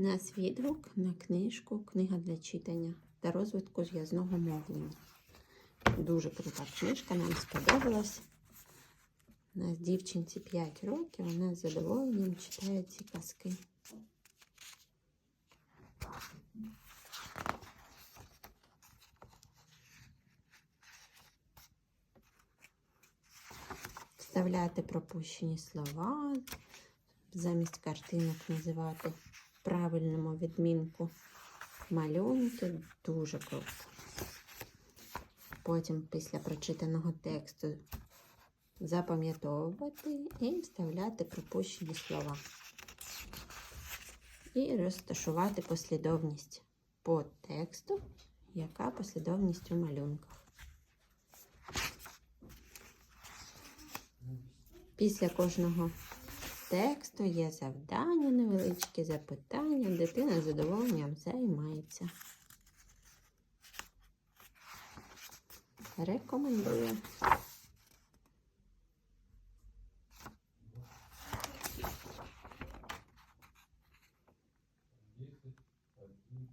нас відгук на книжку Книга для читання та розвитку зв'язного мовлення. Дуже крута книжка, нам сподобалась. У нас дівчинці 5 років, вона з задоволенням читає ці казки. Вставляти пропущені слова, замість картинок називати правильному відмінку малюнки. Дуже круто. Потім після прочитаного тексту запам'ятовувати і вставляти пропущені слова. І розташувати послідовність по тексту, яка послідовність у малюнках. Після кожного тексту є завдання, невеличкі запитання, дитина з задоволенням займається. Рекомендую.